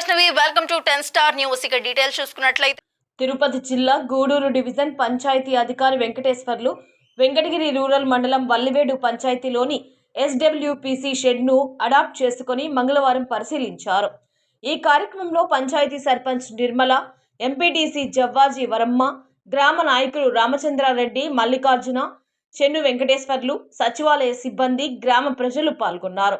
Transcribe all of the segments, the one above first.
Ten star news ఇక details చూసుకున్నట్లయితే తిరుపతి జిల్లా గూడూరు డివిజన్ పంచాయతీ అధికారి వెంకటేశ్వర్లు వెంకటగిరి రూరల్ మండలం వల్లివేడు పంచాయతీలోని ఎస్డబ్ల్యూపీసీ షెడ్ను అడాప్ట్ చేసుకుని మంగళవారం పరిశీలించారు. ఈ కార్యక్రమంలో పంచాయతీ సర్పంచ్ నిర్మల ఎంపీటీసీ జవ్వాజీ వరమ్మ గ్రామ నాయకులు రామచంద్రారెడ్డి మల్లికార్జున చెన్ను వెంకటేశ్వర్లు సచివాలయ సిబ్బంది గ్రామ ప్రజలు పాల్గొన్నారు.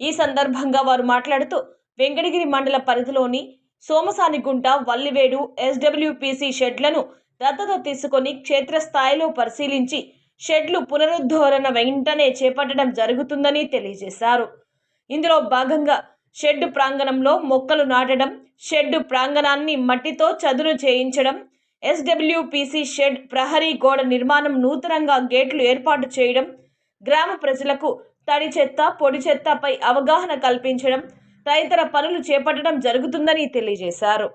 ఈ సందర్భంగా వారు మాట్లాడుతూ వెంకటగిరి మండల పరిధిలోని సోమసానిగుంట వల్లివేడు ఎస్డబ్ల్యూపీసీ షెడ్లను దత్తత తీసుకొని క్షేత్రస్థాయిలో పరిశీలించి షెడ్లు పునరుద్ధరణ వెంటనే చేపట్టడం జరుగుతుందని తెలియజేశారు. ఇందులో భాగంగా షెడ్డు ప్రాంగణంలో మొక్కలు నాటడం షెడ్డు ప్రాంగణాన్ని మట్టితో చదును చేయించడం ఎస్డబ్ల్యూపీసీ షెడ్ ప్రహరీ గోడ నిర్మాణం నూతనంగా గేట్లు ఏర్పాటు చేయడం గ్రామ ప్రజలకు తడి చెత్త పొడి చెత్తపై అవగాహన కల్పించడం తదితర పనులు చేపట్టడం జరుగుతుందని తెలియజేశారు.